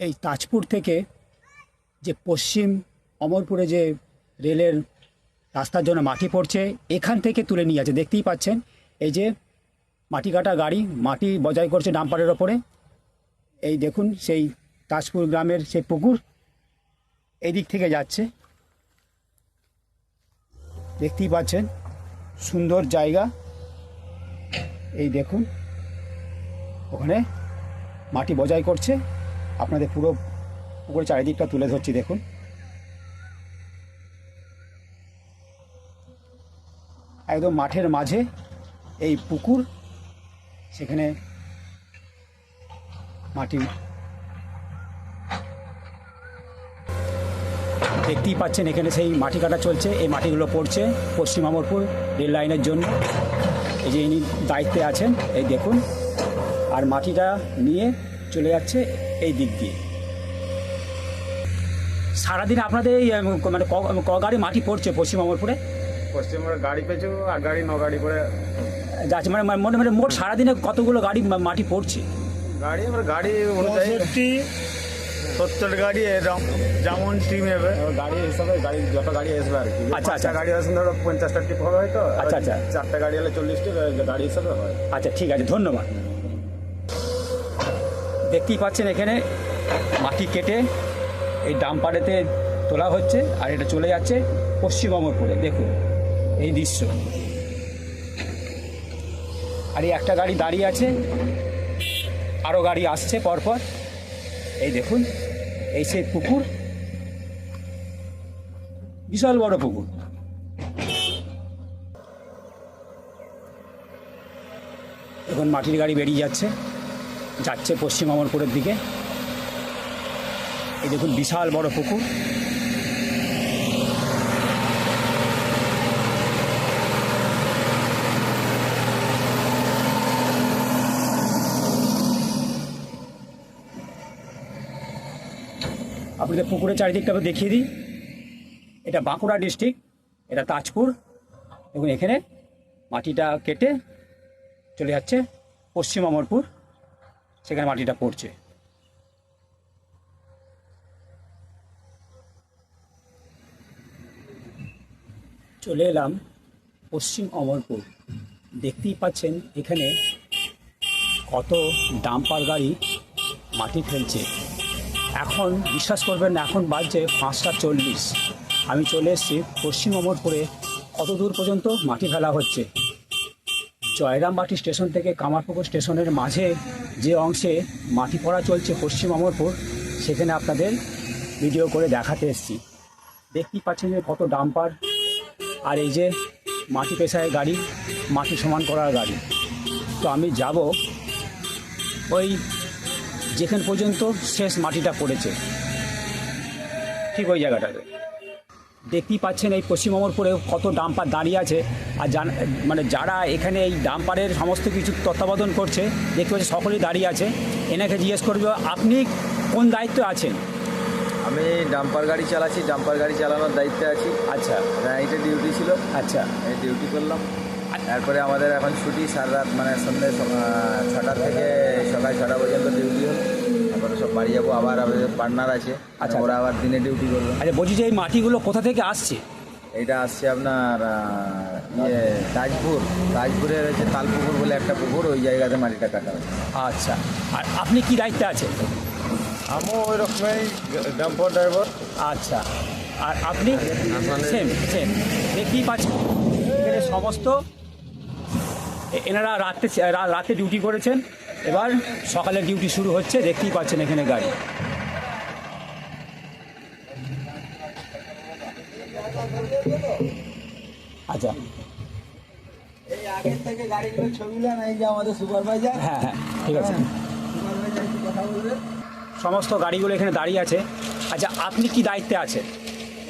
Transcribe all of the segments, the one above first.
এই তাজপুর থেকে যে পশ্চিম অমরপুরে যে রেলের রাস্তার জন্য মাটি পড়ছে, এখান থেকে তুলে নিয়ে যাচ্ছে। দেখতেই পাচ্ছেন, এই যে মাটি কাটা গাড়ি, মাটি বজায় করছে ডাম্পারের ওপরে। এই দেখুন, সেই তাজপুর গ্রামের সেই পুকুর এই দিক থেকে যাচ্ছে। দেখতেই পাচ্ছেন, সুন্দর জায়গা। এই দেখুন, ওখানে মাটি বজায় করছে। আপনাদের পুরো পুকুরের চারিদিকটা তুলে ধরছি, দেখুন। একদম মাঠের মাঝে এই পুকুর, সেখানে মাটি দেখতেই পাচ্ছেন, এখানে সেই মাটি কাটা চলছে, এই মাটিগুলো পড়ছে পশ্চিম আমরপুর রেল লাইনের জন্য। এই যে ইনি দায়িত্বে আছেন, এই দেখুন। আর মাটিটা নিয়ে চলে যাচ্ছে এই দিক দিয়ে। সারাদিন আপনাদের এই মানে ক- ক গাড়ি মাটি পড়ছে পশ্চিম আমরপুরে পশ্চিমবঙ্গের গাড়ি পেছু আট গাড়ি ন গাড়ি করে যাচ্ছে মানে মানে মোট সারাদিনে কতগুলো গাড়ি মাটি পড়ছে? গাড়ি এবার গাড়ি অনুযায়ী সত্তর গাড়ি এরকম যেমন টিম হবে এবার গাড়ি হিসাবে গাড়ি যত গাড়ি আসবে আর কি। আচ্ছা, আচ্ছা। গাড়ি আসলে ধরো পঞ্চাশটা টিপ হবে হয়তো। আচ্ছা, আচ্ছা। চারটা গাড়ি হলে চল্লিশটি গাড়ি হিসাবে হয়। আচ্ছা ঠিক আছে ধন্যবাদ। দেখতেই পাচ্ছেন এখানে মাটি কেটে এই ডাম্পারেতে তোলা হচ্ছে আর এটা চলে যাচ্ছে পশ্চিম অমরপুরে। দেখুন, এই দৃশ্য। আর এই একটা গাড়ি দাঁড়িয়ে আছে আরও গাড়ি আসছে পরপর। এই দেখুন, এই সেই পুকুর। বিশাল বড় পুকুর। এখন মাটির গাড়ি বেরিয়ে যাচ্ছে। যাচ্ছে পশ্চিম অমরপুরের দিকে। এই দেখুন, বিশাল বড় পুকুর। আপনাদের পুকুরের চারিদিকটা একটু দেখিয়ে দিই। এটা বাঁকুড়া ডিস্ট্রিক্ট, এটা তাজপুর। দেখুন, এখানে মাটিটা কেটে চলে যাচ্ছে পশ্চিম অমরপুর। সেখানে মাটিটা পড়ছে। চলে এলাম পশ্চিম অমরপুর। দেখতেই পাচ্ছেন এখানে কত ডাম্পার গাড়ি মাটি ফেলছে। এখন বিশ্বাস করবেন না, এখন বাজছে পাঁচটা চল্লিশ। আমি চলে এসেছি পশ্চিম অমরপুরে। কত দূর পর্যন্ত মাটি ফেলা হচ্ছে? জয়রামবাটি স্টেশন থেকে কামারপুকুর স্টেশনের মাঝে যে অংশে মাটি পড়া চলছে পশ্চিম অমরপুর, সেখানে আপনাদের ভিডিও করে দেখাতে এসেছি। দেখতেই পাচ্ছেন যে কত ডাম্পার। আর এই যে মাটি পেশায় গাড়ি, মাটি সমান করার গাড়ি। তো আমি যাব ওই যেখান পর্যন্ত শেষ মাটিটা পড়েছে। ঠিক ওই জায়গাটাতে। দেখতেই পাচ্ছেন এই পশ্চিম অমরপুরে কত ডাম্পার দাঁড়িয়ে আছে। আর জান মানে যারা এখানে এই ডাম্পারের সমস্ত কিছু তত্ত্বাবধান করছে দেখতে পাচ্ছি সকলেই দাঁড়িয়ে আছে। এনাকে জিজ্ঞেস করবে আপনি কোন দায়িত্বে আছেন? আমি ডাম্পার গাড়ি চালাচ্ছি ডাম্পার গাড়ি চালানোর দায়িত্বে আছি। আচ্ছা। নাইটে ডিউটি ছিল। আচ্ছা। এই ডিউটি করলাম। তারপরে আমাদের এখন ছুটি সারা রাত মানে সন্ধ্যে ছটা থেকে সকাল ছটা পর্যন্ত ডিউটি হলো। সব বাড়ি যাব আবার আমাদের পার্টনার আছে আচ্ছা। ওরা আবার দিনে ডিউটি করবে। আচ্ছা বলছি যে এই মাটিগুলো কোথা থেকে আসছে? এটা আসছে আপনার ইয়ে তাজপুর। তাজপুরের হচ্ছে তালপুকুর বলে একটা পুকুর ওই জায়গাতে মাটিটা কাটা হচ্ছে আচ্ছা। আর আপনি কি দায়িত্বে আছেন? আমিও ওই রকমই ডাম্পার ড্রাইভার আচ্ছা। আর আপনি? সেম সেম দেখতেই পাচ্ছেন? এখানে সমস্ত এনারা রাতে রাতে ডিউটি করেছেন। এবার সকালে ডিউটি শুরু হচ্ছে দেখতেই পাচ্ছেন এখানে গাড়ি। আচ্ছা। এই আগের থেকে গাড়িগুলো ছবিগুলো নাই যে আমাদের সুপারভাইজার হ্যাঁ হ্যাঁ ঠিক আছে। সুপারভাইজার একটু কথা বলবে। সমস্ত গাড়িগুলো এখানে দাঁড়িয়ে আছে। আচ্ছা আপনি কি দায়িত্বে আছেন?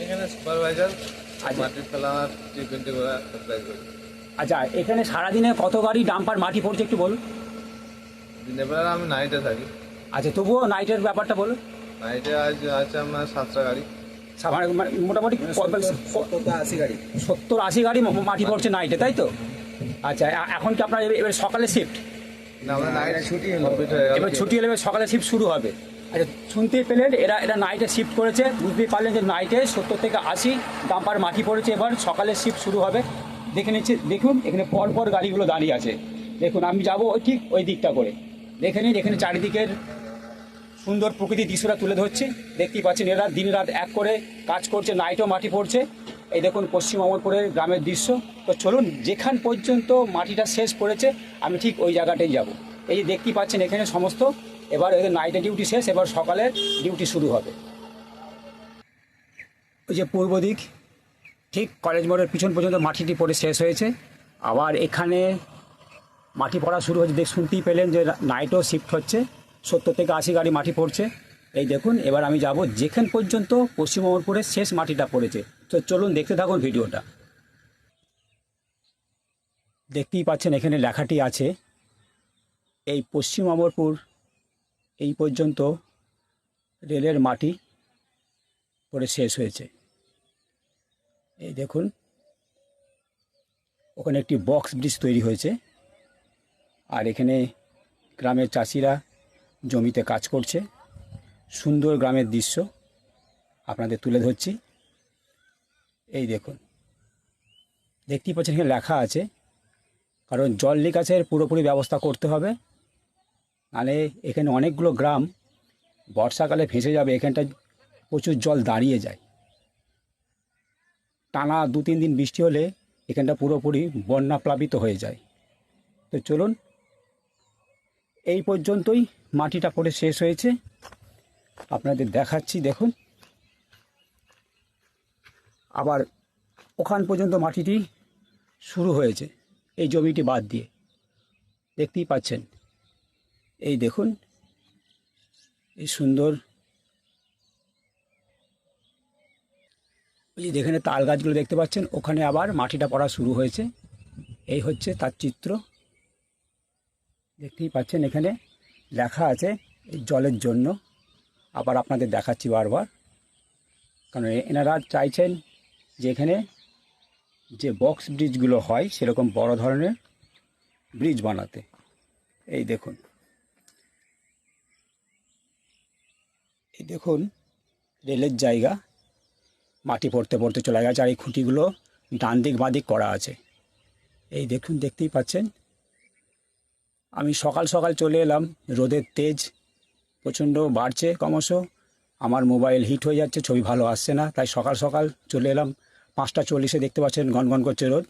এখানে সুপারভাইজার আচ্ছা। আচ্ছা এখানে সারাদিনে কত গাড়ি ডাম্পার মাটি পড়ছে একটু বলুন। দিনের বেলা আমি নাইটে থাকি। আচ্ছা তবুও নাইটের ব্যাপারটা বলুন নাইটে আজ আছে আমার সাতটা গাড়ি। মানে মোটামুটি আশি গাড়ি। সত্তর আশি গাড়ি মাটি পড়ছে নাইটে তাই তো? আচ্ছা এখন কি আপনার এবার- সকালে শিফট না আমরা নাইট ছুটি হলো। কমপ্লিট গেল। এবার ছুটি হলে এবার সকালে শিফট শুরু হবে। আচ্ছা শুনতেই পেলেন এরা এরা নাইটে শিফট করেছে। বুঝতেই পারলেন যে নাইটে সত্তর থেকে আশি ডাম্পার মাটি পড়েছে এবার। সকালে শিফট শুরু হবে। দেখে নিচ্ছি দেখুন এখানে পর পর গাড়িগুলো দাঁড়িয়ে আছে। দেখুন আমি যাব ওই ঠিক ওই দিকটা করে। দেখে নিন এখানে চারিদিকের সুন্দর প্রকৃতির দৃশ্যটা তুলে ধরছি। দেখতেই পাচ্ছেন এরা দিন রাত এক করে কাজ করছে, নাইটও মাটি পড়ছে। এই দেখুন পশ্চিম অমরপুরের গ্রামের দৃশ্য। তো চলুন, যেখান পর্যন্ত মাটিটা শেষ পড়েছে, আমি ঠিক ওই জায়গাটাই যাব। এই যে দেখতেই পাচ্ছেন এখানে সমস্ত, এবার এদের নাইটে ডিউটি শেষ, এবার সকালে ডিউটি শুরু হবে। ওই যে পূর্ব দিক, ঠিক কলেজ মোড়ের পিছন পর্যন্ত মাটিটি পড়ে শেষ হয়েছে। আবার এখানে মাটি পড়া শুরু হচ্ছে দেখ, শুনতেই পেলেন যে নাইটও শিফট হচ্ছে। সত্তর থেকে আশি গাড়ি মাটি পড়ছে। এই দেখুন, এবার আমি যাব যেখান পর্যন্ত পশ্চিম অমরপুরের শেষ মাটিটা পড়েছে। তো চলুন দেখতে থাকুন ভিডিওটা। দেখতেই পাচ্ছেন, এখানে লেখাটি আছে, এই পশ্চিম অমরপুর এই পর্যন্ত রেলের মাটি পড়ে শেষ হয়েছে। এই দেখুন, ওখানে একটি বক্স ব্রিজ তৈরি হয়েছে। আর এখানে গ্রামের চাষিরা জমিতে কাজ করছে। সুন্দর গ্রামের দৃশ্য আপনাদের তুলে ধরছি। এই দেখুন। দেখতেই পাচ্ছেন এখানে লেখা আছে, কারণ জল নিকাশের পুরোপুরি ব্যবস্থা করতে হবে। নাহলে এখানে অনেকগুলো গ্রাম বর্ষাকালে ভেসে যাবে এখানটা প্রচুর জল দাঁড়িয়ে যায়। টানা দু তিন দিন বৃষ্টি হলে এখানটা পুরোপুরি বন্যা প্লাবিত হয়ে যায়। তো চলুন এই পর্যন্তই। মাটিটা পড়ে শেষ হয়েছে। আপনাদের দেখাচ্ছি, দেখুন। আবার ওখান পর্যন্ত মাটিটি শুরু হয়েছে। এই জমিটি বাদ দিয়ে। দেখতেই পাচ্ছেন। এই দেখুন, এই সুন্দর। এই যেখানে তাল গাছগুলো দেখতে পাচ্ছেন, ওখানে আবার মাটিটা পড়া শুরু হয়েছে। এই হচ্ছে তার চিত্র। দেখতেই পাচ্ছেন এখানে লেখা আছে এই জলের জন্য। আবার আপনাদের দেখাচ্ছি বারবার। কারণ এনারা চাইছেন যে এখানে যে বক্স ব্রিজগুলো হয়, সেরকম বড় ধরনের ব্রিজ বানাতে। এই দেখুন। এই দেখুন, রেলের জায়গা। মাটি পড়তে পড়তে চলে গেছে, আর এই খুঁটিগুলো ডান দিক বাঁ দিক করা আছে। এই দেখুন, দেখতেই পাচ্ছেন আমি সকাল সকাল চলে এলাম। রোদের তেজ প্রচণ্ড বাড়ছে ক্রমশ। আমার মোবাইল হিট হয়ে যাচ্ছে, ছবি ভালো আসছে না। তাই সকাল সকাল চলে এলাম। পাঁচটা চল্লিশে দেখতে পাচ্ছেন গনগন করছে রোদ।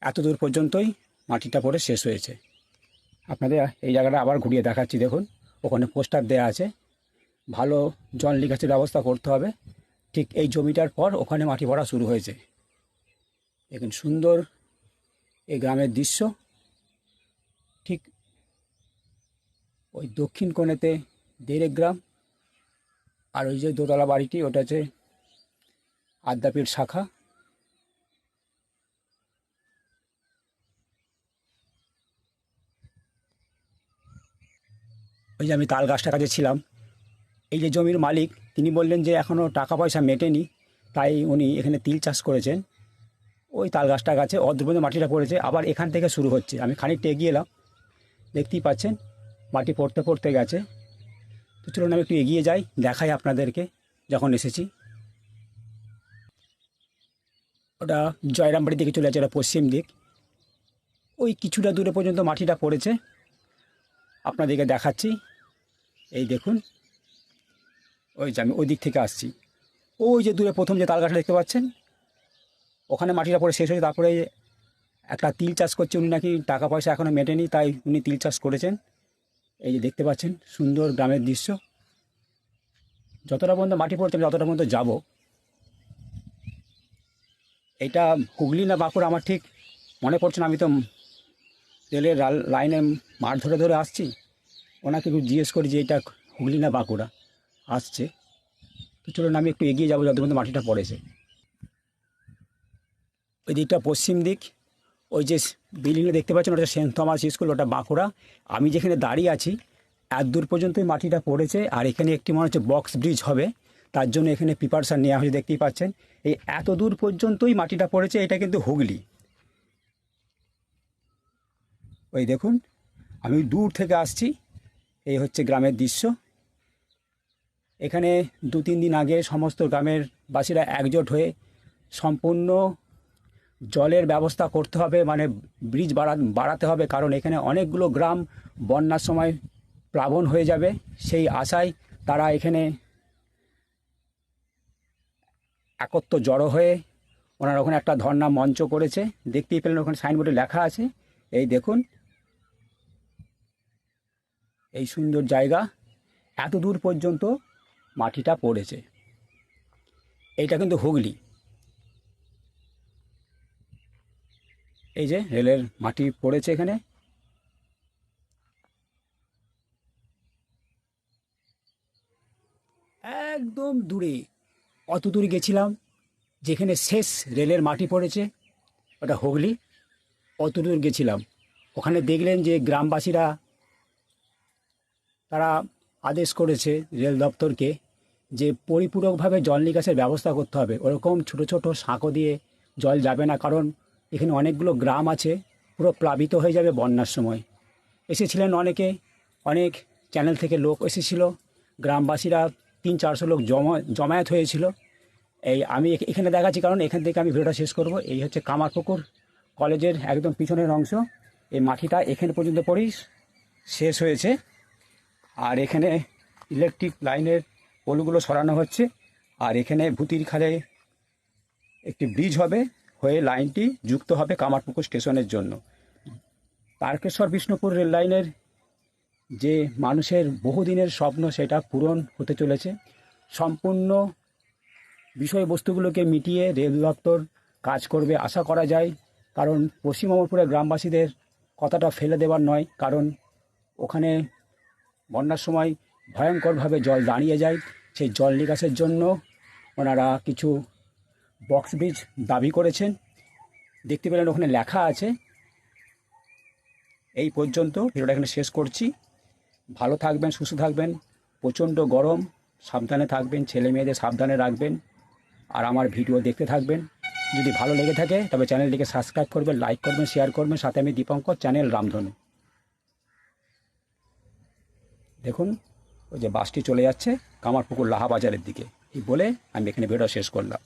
এত দূর পর্যন্তই মাটিটা পড়ে শেষ হয়েছে। আপনাদের এই জায়গাটা আবার ঘুরিয়ে দেখাচ্ছি, দেখুন। ওখানে পোস্টার দেয়া আছে। ভালো জল নিকাশের ব্যবস্থা করতে হবে। ঠিক এই জমিটার পর ওখানে মাটি ভরা শুরু হয়েছে। দেখুন সুন্দর এই গ্রামের দৃশ্য ঠিক ওই দক্ষিণ কোণেতে দেড়েক গ্রাম, আর ওই যে দোতলা বাড়িটি, ওটা হচ্ছে আদ্যাপীঠ শাখা। ওই যে আমি তাল গাছটার কাছে ছিলাম। এই যে জমির মালিক, তিনি বললেন যে এখনও টাকা পয়সা মেটেনি, তাই উনি এখানে তিল চাষ করেছেন। ওই তাল গাছটার কাছে অদ্রপর্যন্ত মাটিটা পড়েছে, আবার এখান থেকে শুরু হচ্ছে। আমি খানিকটা এগিয়ে এলাম, দেখতেই পাচ্ছেন মাটি পড়তে পড়তে গেছে। তো চলুন আমি একটু এগিয়ে যাই, দেখাই আপনাদেরকে যখন এসেছি। ওটা জয়রামবাড়ির দিকে চলে যাচ্ছে, ওটা পশ্চিম দিক। ওই কিছুটা দূরে পর্যন্ত মাটিটা পড়েছে। আপনাদেরকে দেখাচ্ছি। এই দেখুন। ওই যে আমি ওই দিক থেকে আসছি। ওই যে দূরে প্রথম যে তালগাছটা দেখতে পাচ্ছেন, ওখানে মাটিটা পড়ে শেষ হয়েছে। তারপরে একটা তিল চাষ করছে, উনি নাকি টাকা পয়সা এখনও মেটেনি, তাই উনি তিল চাষ করেছেন। এই যে দেখতে পাচ্ছেন, সুন্দর গ্রামের দৃশ্য। যতটা পর্যন্ত মাটি পড়ছে, আমি ততটা পর্যন্ত যাব। এটা হুগলি না বাঁকুড়া, আমার ঠিক মনে পড়ছে না। আমি তো রেলের লাইনে মাঠ ধরে ধরে আসছি। ওনাকে একটু জিজ্ঞেস করি যে, এটা হুগলি না বাঁকুড়া? আসছে। তো চলুন, আমি একটু এগিয়ে যাব যত পর্যন্ত মাটিটা পড়েছে। ওই দিকটা পশ্চিম দিক। ওই যে বিল্ডিংটা দেখতে পাচ্ছেন, ওটা সেন্ট থমাস স্কুল, ওটা বাঁকুড়া। আমি যেখানে দাঁড়িয়ে আছি, এত দূর পর্যন্তই মাটিটা পড়েছে, আর এখানে একটি মনে হচ্ছে বক্স ব্রিজ হবে। তার জন্য এখানে প্রিপারেশান নেওয়া হয়েছে, দেখতেই পাচ্ছেন। এই এত দূর পর্যন্তই মাটিটা পড়েছে, এটা কিন্তু হুগলি। ওই দেখুন, আমি দূর থেকে আসছি, এই হচ্ছে গ্রামের দৃশ্য। এখানে দু তিন দিন আগে সমস্ত গ্রামের বাসীরা একজোট হয়ে সম্পূর্ণ জলের ব্যবস্থা করতে হবে মানে ব্রিজ বাড়া, বাড়াতে হবে, কারণ এখানে অনেকগুলো গ্রাম বন্যার সময় প্লাবন হয়ে যাবে। সেই আশায় তারা এখানে একত্র জড়ো হয়ে ওনারা ওখানে একটা ধর্ণা মঞ্চ করেছে। দেখতেই পেলেন ওখানে সাইনবোর্ডে লেখা আছে। এই দেখুন। এই সুন্দর জায়গা। এত দূর পর্যন্ত মাটিটা পড়েছে। এইটা কিন্তু হুগলি। এই যে রেলের মাটি পড়েছে এখানে। একদম দূরে অত দূরে গেছিলাম, যেখানে শেষ রেলের মাটি পড়েছে, ওটা হুগলি অত দূর গেছিলাম। ওখানে দেখলেন যে গ্রামবাসীরা, তারা আদেশ করেছে রেল দপ্তরকে যে পরিপূরকভাবে জল নিকাশের ব্যবস্থা করতে হবে। ওরকম ছোট ছোট সাঁকো দিয়ে জল যাবে না, কারণ এখানে অনেকগুলো গ্রাম আছে, পুরো প্লাবিত হয়ে যাবে বন্যার সময়। এসেছিলেন অনেকে, অনেক চ্যানেল থেকে লোক এসেছিল। গ্রামবাসীরা তিন চারশো লোক জমা, জমায়েত হয়েছিল। এই আমি এখানে দেখাচ্ছি কারণ এখান থেকে আমি ভিডিওটা শেষ করব। এই হচ্ছে কামারপুকুর কলেজের একদম পিছনের অংশ। এই মাটিটা এখানে পর্যন্ত পড়েই শেষ হয়েছে। আর এখানে ইলেকট্রিক লাইনের পোলগুলো সরানো হচ্ছে। আর এখানে ভূতির খালে একটি ব্রিজ হবে। হয়ে লাইনটি যুক্ত হবে কামারপুকুর স্টেশনের জন্য। তারকেশ্বর বিষ্ণুপুর রেল লাইনের যে মানুষের বহুদিনের স্বপ্ন সেটা পূরণ হতে চলেছে। সম্পূর্ণ বিষয়বস্তুগুলোকে মিটিয়ে রেল দপ্তর কাজ করবে আশা করা যায়। কারণ পশ্চিম অমরপুরের গ্রামবাসীদের কথাটা ফেলে দেওয়ার নয়। কারণ ওখানে বন্যার সময় ভয়ঙ্করভাবে জল দাঁড়িয়ে যায়। সেই জল নিকাশের জন্য ওনারা কিছু বক্স ব্রিজ দাবি করেছেন। দেখতে পেলেন ওখানে লেখা আছে। এই পর্যন্ত ভিডিওটা এখানে শেষ করছি। ভালো থাকবেন, সুস্থ থাকবেন, প্রচণ্ড গরম, সাবধানে থাকবেন, ছেলে মেয়েদের সাবধানে রাখবেন, আর আমার ভিডিও দেখতে থাকবেন। যদি ভালো লেগে থাকে, তবে চ্যানেলটিকে সাবস্ক্রাইব করবেন, লাইক করবেন, শেয়ার করবেন, সাথে আমি দীপঙ্কর, চ্যানেল রামধনু। দেখুন, ওই যে বাসটি চলে যাচ্ছে কামারপুকুর লাহা বাজারের দিকে। এই বলে আমি এখানে ভিডিও শেষ করলাম।